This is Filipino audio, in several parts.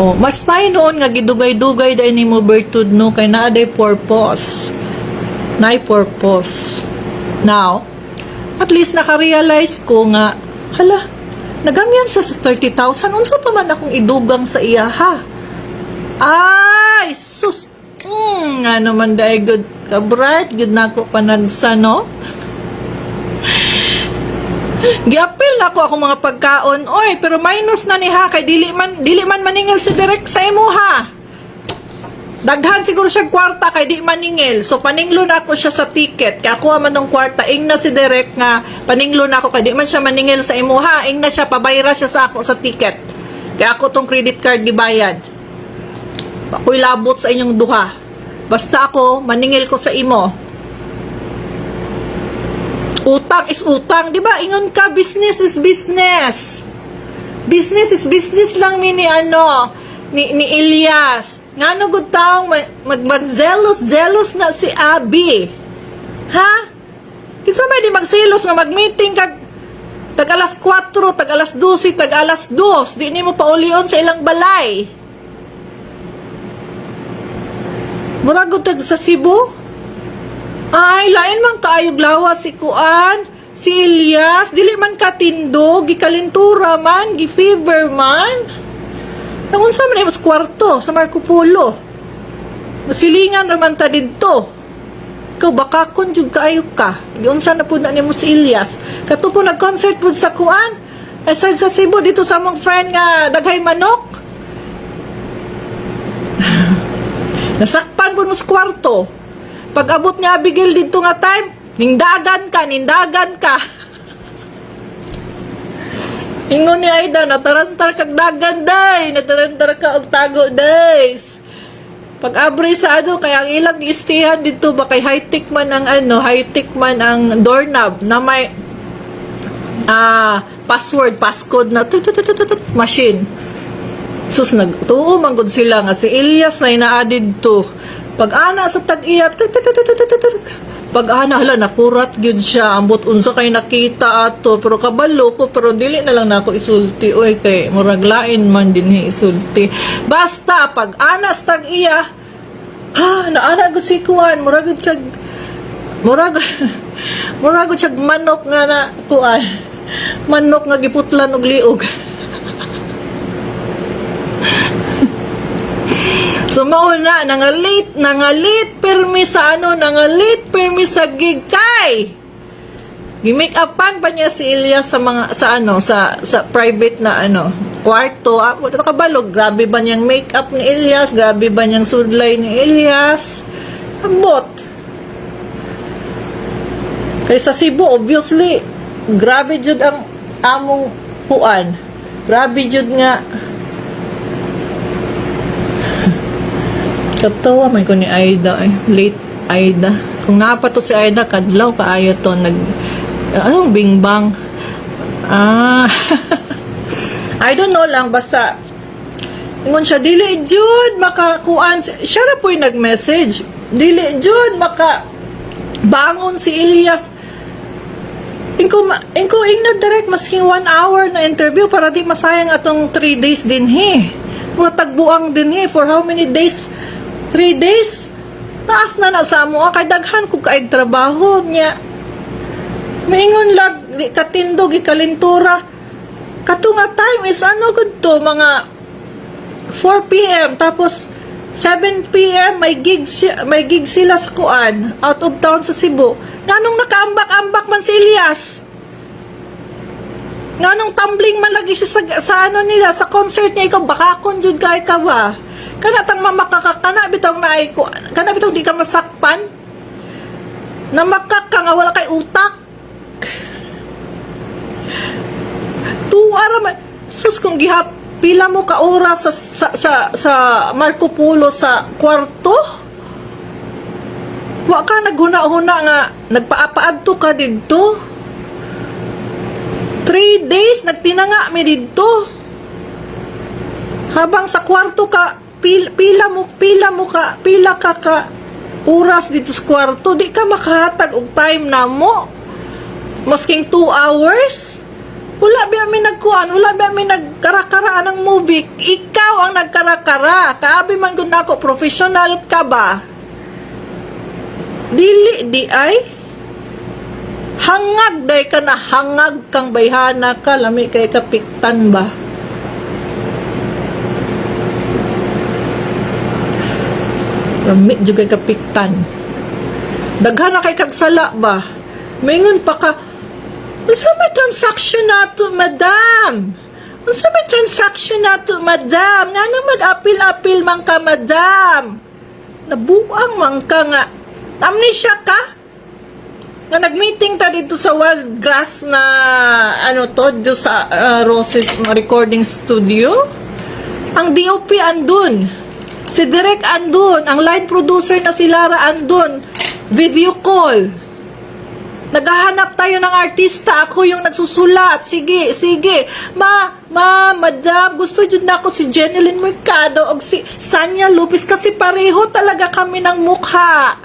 Oh, mas noon nga gidugay-dugay dahil ni mo bertud no kay naa day purpose. Nay purpose. Now, at least naka-realize ko nga, hala, nagamyan sa 30,000, unsa pa man akong idugang sa iya ha? Ay, sus! Mm, nga naman dahil good ka bright, good na ako panagsa, no? Giapil na ako akong mga pagkaon. Oy, pero minus na ni ha kay dili man dili man maningil si direct sa imo ha. Daghan siguro siya kwarta kay di maningil. So paninglo na ako siya sa ticket. Kaya ako man ng kwarta ing na si direct nga paninglo na ako kay di man siya maningil sa imo ha. Ing na siya pabayra siya sa ako sa ticket. Kaya ako tong credit card gibayad. Ako'y labot sa inyong duha. Basta ako maningil ko sa imo. Utang is utang, 'di ba? Ingon ka business is business. Business is business lang mi ni ano ni, ni Elias. Ngano gud taong mag, mag, mag jealous jealous na si Abby. Ha? Kinsa may di magselos nga mag-meeting kag tag alas 4, tag alas 12, tag alas 2, di nimo paulion sa ilang balay. Murag tag sa Cebu? Ay, lain man kaayog lawa si Kuan, si Elias, dili man katindo, gikalintura man, gi-fever man. Nangunsa man mas kwarto sa Marco Polo. Masilingan naman ta didto. Ikaw baka kon jud kaayo ka. Giunsa na pud na nimo si Elias. Kato po nag-concert pud sa Kuan. Aside sa Cebu dito sa among friend nga daghay manok. Nasakpan pud mo sa kwarto. Pag abot nga Abigail dito nga time, nindagan ka, nindagan ka. Ingon ni Aida, natarantar kag dagan day, natarantar ka og tago days. Pag abri sa ano, kaya ang ilang istihan dito, ba kay high-tech man ang ano, high-tech man ang doorknob na may ah password, passcode na tut, machine. Sus, nagtuo man sila nga si Elias na ina-added to. Pag ana sa tag-iya, tut, tut, tut, tut, tut, tut, tut. pag ana hala nakurat gyud siya, ambot unsa kay nakita ato, pero kabalo ko pero dili na lang nako isulti oy kay murag lain man dinhi isulti. Basta pag ana sa tag-iya, ha, naana gud si kuan, murag gud siya murag murag gud siya manok nga na kuan. Manok nga giputlan og liog. So mauna, nangalit, nangalit permi sa ano, nangalit permi sa gigkay. Gimake upan pa niya si Elias sa mga sa ano sa sa private na ano kwarto. Ako nakabalog, grabe ba niyang makeup ni Elias? Grabe ba niyang sudlay ni Elias? Ambot. Kay sa Cebu, obviously, grabe jud ang among puan. Grabe jud nga Katawa man ko ni Aida eh. Late Aida. Kung napa to si Aida, kadlaw kaayo to. Nag, anong bingbang? Ah. I don't know lang, basta Ingon siya, dili jud makakuan. Siya na po'y nag-message. Dili jud maka bangon si Elias. Ingko, ma- ingko ing na direct masking one hour na interview para di masayang atong three days din he. Mga tagbuang din he. For how many days? Three days? Taas na na sa mo. Kay daghan ko kaig trabaho niya. Maingon lag, katindog, ikalintura. Katunga time is ano good to, mga 4 p.m. Tapos 7 p.m. may gig may gig sila sa Kuan, out of town sa Cebu. Nganong nakaambak-ambak man si Elias? Nganong tumbling man lagi siya sa, sa ano nila, sa concert niya, ikaw baka kon jud kay ka ba? Kana tang mamakaka, kana bitaw na ay ko, kana bitaw di ka masakpan? Namakak ka nga wala kay utak. Tuwa raman. Sus, kung gihat, pila mo ka oras sa, sa, sa, sa Marco Polo sa kwarto? Wa ka naghuna-huna nga, nagpaapaadto ka didto? Three days, nagtinanga mi didto. Habang sa kwarto ka, pil, pila mo, pila mo ka, pila ka ka oras dito sa kwarto, di ka makahatag og time na mo. Masking two hours? Wala ba mi nagkuhan, wala ba mi nagkarakara ng movie. Ikaw ang nagkarakara. Kaabi man gud ako professional ka ba? Dili di ay hangag day ka na hangag kang bayhana ka lami kay kapiktan ba? Lami jud kay kapiktan. Daghan na kay kagsala ba? Mingon pa ka, Unsa may transaction nato, madam? Unsa may transaction nato, madam? Nga nang mag-apil-apil man ka, madam? Nabuang man ka nga. Amnesia ka? Nga nag-meeting ta dito sa Wild Grass na ano to, do sa uh, Roses Recording Studio? Ang DOP andun. Si Direk andun. Ang line producer na si Lara andun. Video call. Naghahanap tayo ng artista. Ako yung nagsusulat. Sige, sige. Ma, ma, madam, gusto dyan na ako si Jeneline Mercado o si Sanya Lupis kasi pareho talaga kami ng mukha.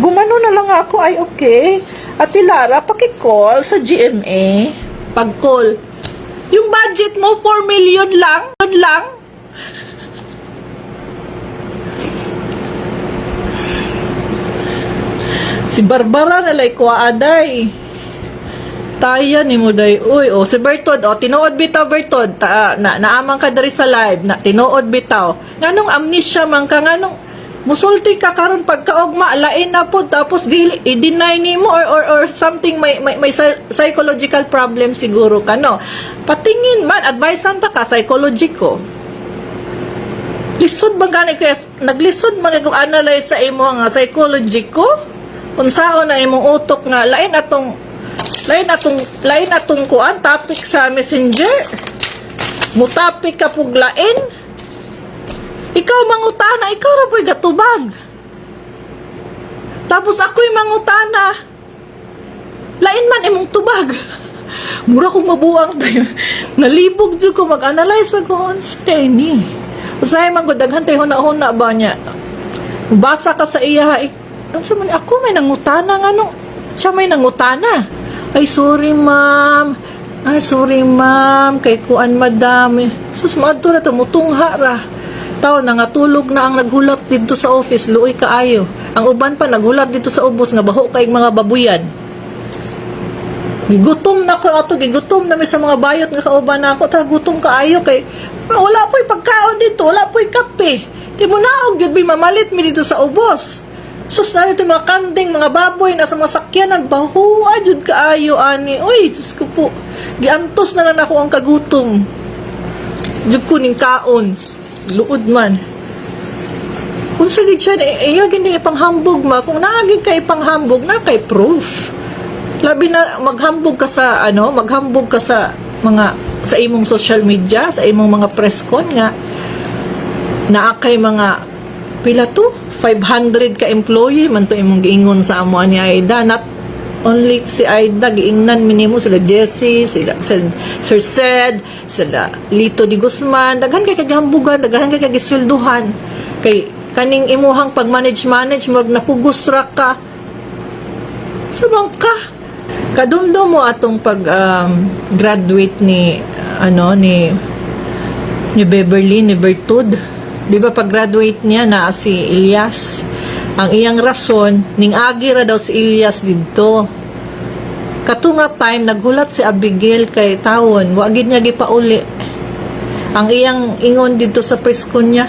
Gumano na lang ako, ay okay. Ate Lara, pakicall sa GMA. Pag-call. Yung budget mo, 4 million lang? Yun lang? Si Barbara na lay aday. Taya ni mo day. Uy, oh, si Bertod, oh, tinuod bitaw Bertod. Ta, na, naamang ka dari sa live, na, tinuod bitaw. Nganong amnesia man ka, nganong musulti ka karon pagkaugma lain na po tapos dili i-deny nimo or, or or something may may, may psy- psychological problem siguro ka no patingin man advice ta ka psychological lisod bang gani kaya naglisod kung analyze sa imo nga psychology ko unsaon na imong utok nga lain atong lain atong lain atong kuan topic sa messenger? Mo topic ka pug lain? Ikaw mangutana ikaw ra po'y gatubag. Tapos ako'y mangutana. Lain man imong tubag. Mura kong mabuang tayo. Nalibog jud ko mag-analyze mag ko unsa ni usahay man ko daghan tayo huna-huna ba niya? Basa ka sa iya ang sabi ako may nangutana nga no? Siya may nangutana. Ay sorry ma'am. Ay sorry ma'am. Kay kuan madam. Sus maadto na to mutungha ra. Tao na nga tulog na ang naghulat dito sa office. Luoy kaayo ang uban pa naghulat dito sa ubos nga baho kay mga babuyan. Gigutom na ko ato, gigutom na mi sa mga bayot nga kauban na ako, ta gutom kaayo kay ah, wala po'y pagkaon dito, wala po'y kape. Di mo naog mi mamalit mi dito sa ubos. Sus na ito mga kanding, mga baboy na sa mga sakyanan, bahuwa jud kaayo ani. Uy, Diyos ko po, giantos na lang ako ang kagutom. Jud ko ning kaon, luod man. Kung sagid siya, eh, iya gini ipanghambog ma. Kung naagig ka ipanghambog, na kay proof labi na maghambog ka sa ano, maghambog ka sa mga sa imong social media, sa imong mga press con nga naa kay mga pila to 500 ka employee man to imong giingon sa amo ni Aida not only si Aida giingnan minimo sila Jessie sila sila Sir Sed sila Lito di Guzman daghan kay kaghambugan daghan kay kagiswelduhan kay kaning imuhang pag-manage manage mag napugos ra ka Sabang ka. Kadumdum mo atong pag um, graduate ni ano ni ni Beverly ni Bertud. 'Di ba pag graduate niya na si Elias. Ang iyang rason ning agi ra daw si Elias didto. Katunga time naghulat si Abigail kay tawon, wa gid niya gipauli. Ang iyang ingon dito sa presko niya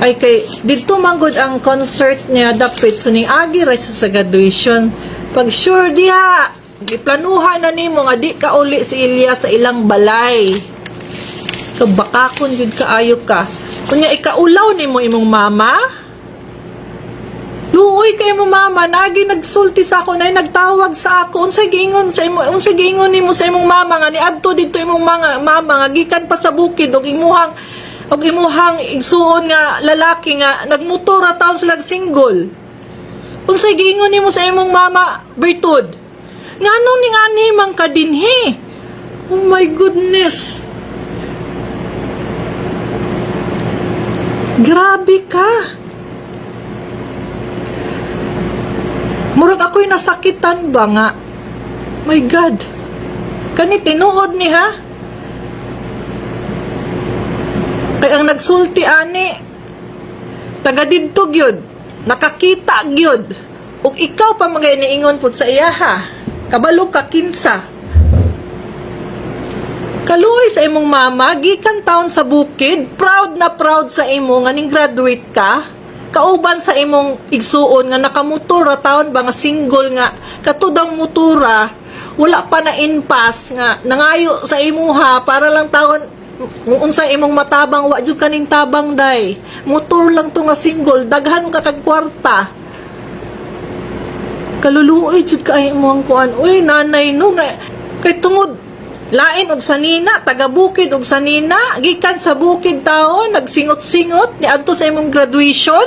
ay kay dito manggod ang concert niya dapit so ning agi ra sa graduation. Pag sure diha, giplanuhan na nimo nga di ka uli si Elias sa ilang balay. Kabakakon jud kaayo ka. Kunya ikaulaw nimo imong mama? Luoy kay mo mama, nagi nagsulti sa ako na nagtawag sa ako. Unsa giingon sa imo, unsa giingon nimo sa imong mama nga niadto dito imong mga mama nga gikan pa sa bukid og imuhang og imuhang igsuon nga lalaki nga nagmotor ra taon sila single. Unsa giingon nimo sa imong mama, Bertud? Nganong ning ani man ka dinhi? Oh my goodness. Grabe ka. Murag ako'y nasakitan ba nga? My God. Kani tinuod ni ha? Kay ang nagsulti ani taga didto gyud, nakakita gyud. Ug ikaw pa mga iniingon pud sa iya ha. Kabalo ka kinsa. Kaluoy sa imong mama, gikan taon sa bukid, proud na proud sa imo nga ning graduate ka. Kauban sa imong igsuon nga nakamotora taon ba nga single nga katudang motora wala pa na inpas nga nangayo sa imuha para lang taon kung unsa imong matabang wa jud kaning tabang day. Motor lang to nga single daghan ka kag kwarta. Kaluluoy jud kay mo ang kuan. Uy nanay no nga kay tungod lain og sanina taga bukid og sanina gikan sa bukid tao nagsingot-singot ni adto sa imong graduation.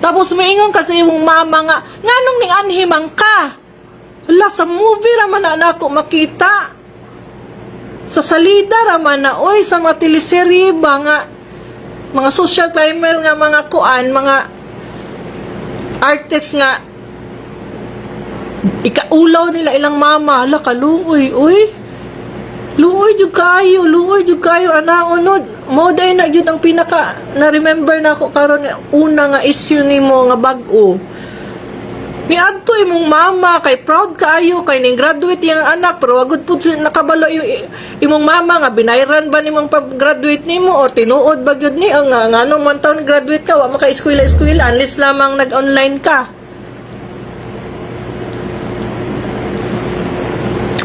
Tapos moingon ka sa imong mama nga nganong ning anhimang ka? Hala, sa movie raman na nako makita. Sa salida raman na oy sa mga teleserye ba nga mga social climber nga mga kuan mga artists nga ikaulaw nila ilang mama. Ala kaluoy uy luoy jud kayo luoy jud kayo ana unod. Mo day na jud ang pinaka na remember na ako karon una nga issue nimo nga bag-o. Ni adto imong mama kay proud kaayo kay ning graduate yang anak pero wagud pud nakabalo imong mama nga binayran ba nimong pag-graduate nimo o tinuod ba gyud ni ang nga nganong man taon graduate ka wa maka eskwela eskwela unless lamang nag-online ka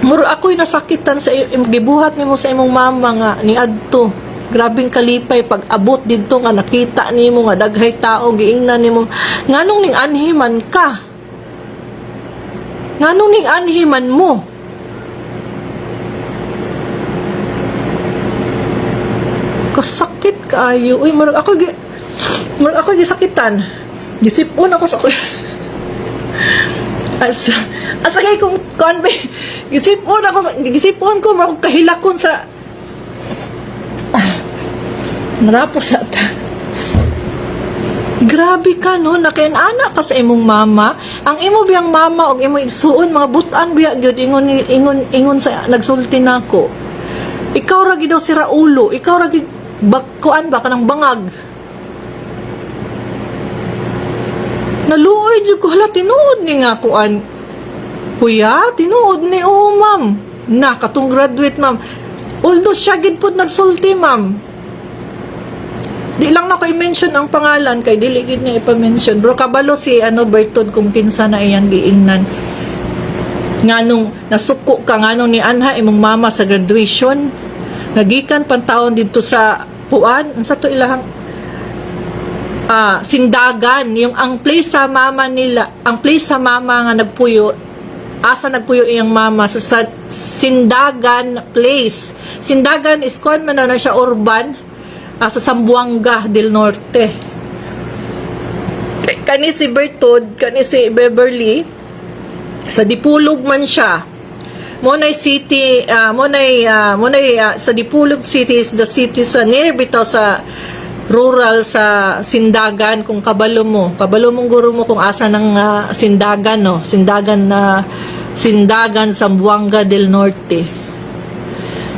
Muro ako'y nasakitan sa gibuhat nimo sa imong mama nga ni adto. Grabing kalipay pag abot didto nga nakita nimo nga daghay tao giingnan nimo nganong ning anhiman ka. Nganong ning anhiman mo? Kasakit kaayo. Uy, murag ako gi murag ako gisakitan. Gisipon ako sa as asa kay kung kuan ba gisipon ako gisipon ko mao kahilakon sa ah, narapos sa ta Grabe ka no, nakainana ka sa imong mama. Ang imo biyang mama og imo igsuon mga butan biya gyud ingon ingon ingon sa nagsulti nako. Ikaw ra gid daw sira ulo, ikaw ra gid bakkuan ba kanang bangag. Naluoy jud ko hala tinuod ni nga kuan. Kuya, tinuod ni oo ma'am. Na graduate ma'am. Although siya gid pud nagsulti ma'am. Di lang na kay mention ang pangalan kay dili gid niya ipa-mention. Bro kabalo si ano Bertod kung kinsa na iyang giingnan. Nganong nasuko ka nganong ni Anha imong mama sa graduation. Nagikan pantaon dito sa Puan. Unsa to ilahang ah, sindagan, yung ang place sa mama nila, ang place sa mama nga nagpuyo, asa nagpuyo iyang mama sa, sa Sindagan place. Sindagan is kuan man na siya urban ah, sa Sambuanga del Norte. Kay- Kani si Bertod, kani si Beverly, sa Dipulog man siya. Monay City, ah Monay, ah, Monay, ah, sa Dipulog City is the city sa near bitaw sa rural sa Sindagan kung kabalo mo. Kabalo mong guro mo kung asa ng ah, Sindagan, no? Sindagan na Sindagan sa Buanga del Norte.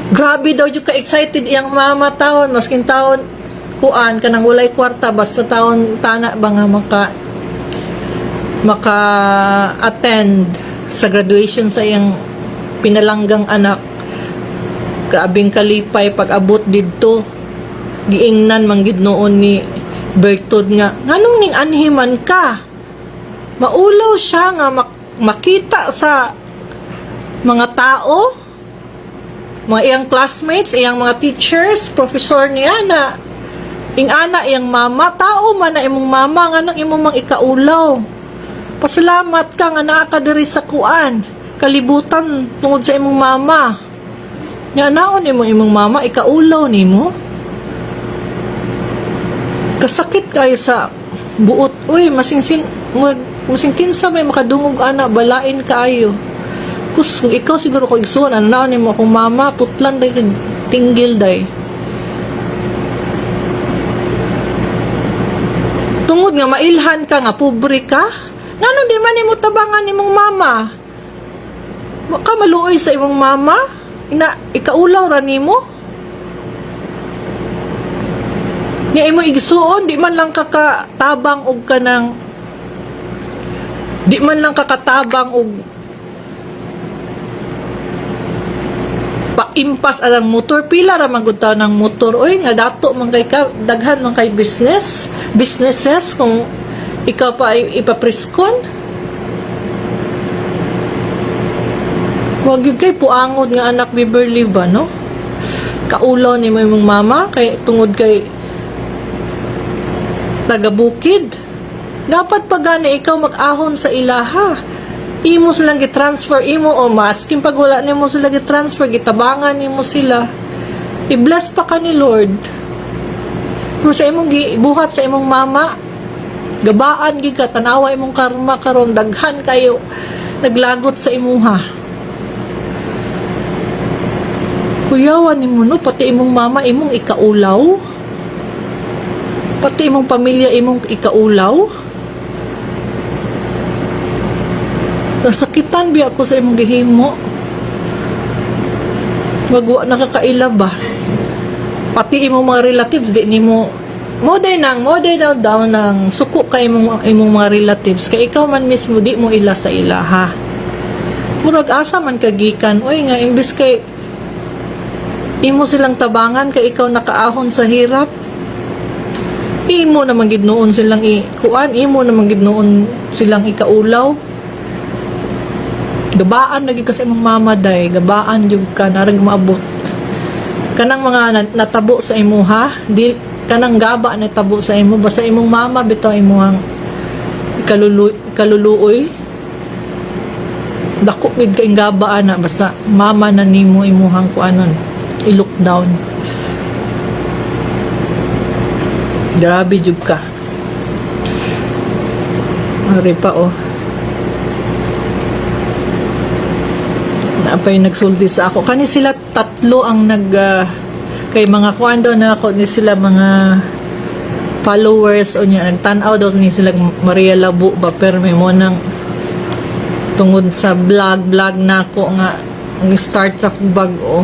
Grabe daw yung ka-excited iyang mama taon, maskin taon kuan kanang walay kwarta basta taon tana ba nga maka maka attend sa graduation sa iyang pinalanggang anak kaabing kalipay pag abot didto giingnan manggid noon ni Bertod nga nganong ning anhiman ka? Maulaw siya nga mak- makita sa mga tao? Mga iyang classmates iyang mga teachers professor niya na ing ana iyang mama tao man na imong mama nga nang imong mang ikaulaw? Pasalamat ka nga naa diri sa kuan kalibutan tungod sa imong mama. Nga naon imo imong mama ikaulaw nimo kasakit kayo sa buot. Uy masingsin mag, masing kinsa may makadungog ana balain kaayo kus kung ikaw siguro ko igsuon ano naon nimo akong mama putlan day tinggil day. Tungod nga mailhan ka nga pobre ka? Ngano di man nimo tabangan nimong mama. Ka maluoy sa imong mama? Ina, ikaulaw ra nimo? Nga imo igsuon, di man lang kakatabang og kanang di man lang kakatabang og paimpas alang motor. Pila ra man gud ng motor? Oy nga dato man kay ka daghan man kay business businesses kung ikaw pa ipapriskon. Wag yun kay puangod nga anak Beverly ba, no? Kaulaw ni mo mama kay tungod kay taga bukid. Dapat pa gani ikaw mag-ahon sa ilaha. Imo silang gi-transfer imo o maskin pag wala nimo sila gi-transfer gitabangan nimo sila. I-bless pa ka ni Lord. Pero sa imong buhat sa imong mama, gabaan gid ka tanawa imong karma karon daghan kayo naglagot sa imuha. Kuyawan ni mo no, pati imong mama, imong ikaulaw. Pati imong pamilya, imong ikaulaw. Kasakitan biya ako sa imong gihimo. Magwa nakakaila ba? Pati imong mga relatives, di nimo mo day nang, mo day daw daw nang suko kay imong, imong mga relatives. Kay ikaw man mismo, di mo ila sa ilaha. Murag asa man kagikan. Oy nga, imbis kay imo silang tabangan kay ikaw nakaahon sa hirap imo naman gid noon silang i kuan imo naman gid noon silang ikaulaw. Gabaan lagi kasi imong mama day. Gabaan jud ka narag maabot. Kanang mga nat- natabo sa imo ha? Di kanang gaba na tabo sa imo. Basta imong mama bitaw imong ikalulu ikaluluoy. Dako gid kay gaba ana basta mama na nimo imuhang kuanon. I-look grabe jud ka. Ari pa oh. Naapay nagsulti sa ako. Kani sila tatlo ang nag ah, kay mga kwando na ako ni sila mga followers o niya nagtanaw daw ni sila Maria Labu ba pero may mo nang tungod sa vlog vlog na ako nga ang start ra kong bag-o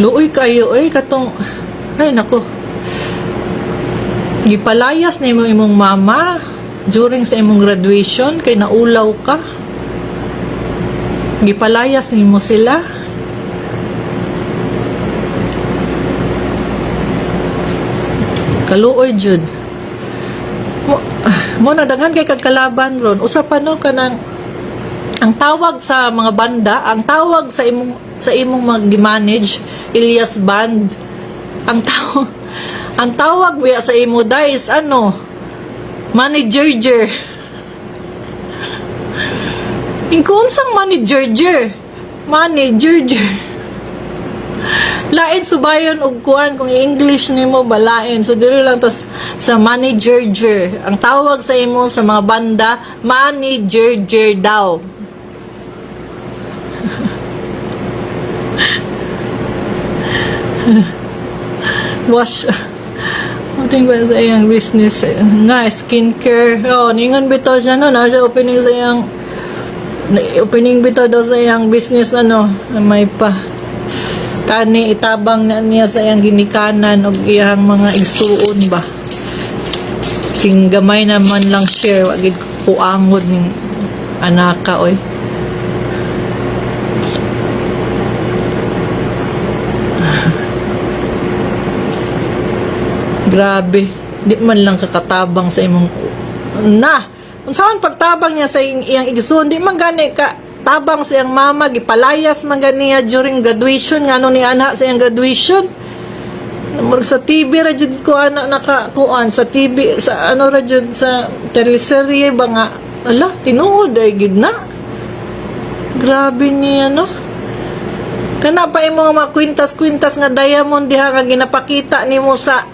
Luoy kayo, ay katong, ay nako. Gipalayas na imong imong mama during sa imong graduation kay naulaw ka. Gipalayas nimo sila. Kaluoy jud. Mo, mo na daghan kay kagkalaban ron. Usa pa no kanang ang tawag sa mga banda, ang tawag sa imong sa imong mag-manage Elias Band. Ang tawag ang tawag biya sa imo guys ano? Manager. Inkunsang manager. Manager. Lain subayon og kuan kung English nimo balain. So dili lang tas sa manager. Ang tawag sa imo sa mga banda, manager daw. wash. Muting ba sa iyang business eh, na skincare. Oh ningon bitaw siya no? Na siya opening sa iyang opening bitaw daw sa iyang business ano? May pa. Kani itabang na niya sa iyang ginikanan og iyang mga igsuon ba? Sing gamay naman lang share. Wag gid puangod ning anaka oy Grabe. Di man lang kakatabang sa imong na. Kung pagtabang niya sa iyang, igsoon, di man gani ka tabang sa iyang mama, gipalayas man ganiya during graduation, ngano ni anak sa iyang graduation. Murag sa TV ra jud ko anak nakakuan sa TV sa ano ra jud sa teleserye ba nga ala tinuod ay gid na. Grabe niya no. Kana pa imo mga kwintas-kwintas nga diamond diha nga ginapakita nimo sa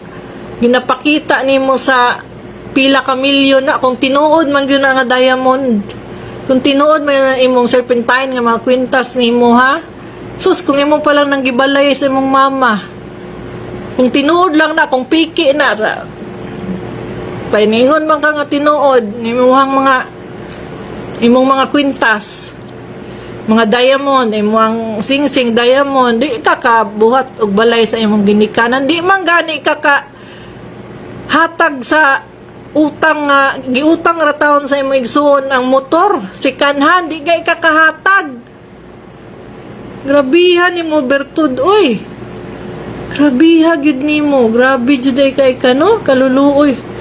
ginapakita nimo sa pila ka milyon na kung tinuod man gyud nga diamond. Kung tinuod man na imong serpentine nga mga kwintas nimo ha? Sus kung imo pa lang nang gibalay sa imong mama kung tinuod lang na kung piki na sa Painingon man ka nga tinuod nimuhang mga imong mga kwintas mga diamond imong sing-sing diamond di ka kabuhat og balay sa imong ginikanan. Di man gani ka ka hatag sa utang nga giutang ra taon sa imong igsuon ang motor si kanhan di gay ka kahatag grabihan nimo bertud oy. Grabiha gid nimo grabe jud ay kay kano kaluluoy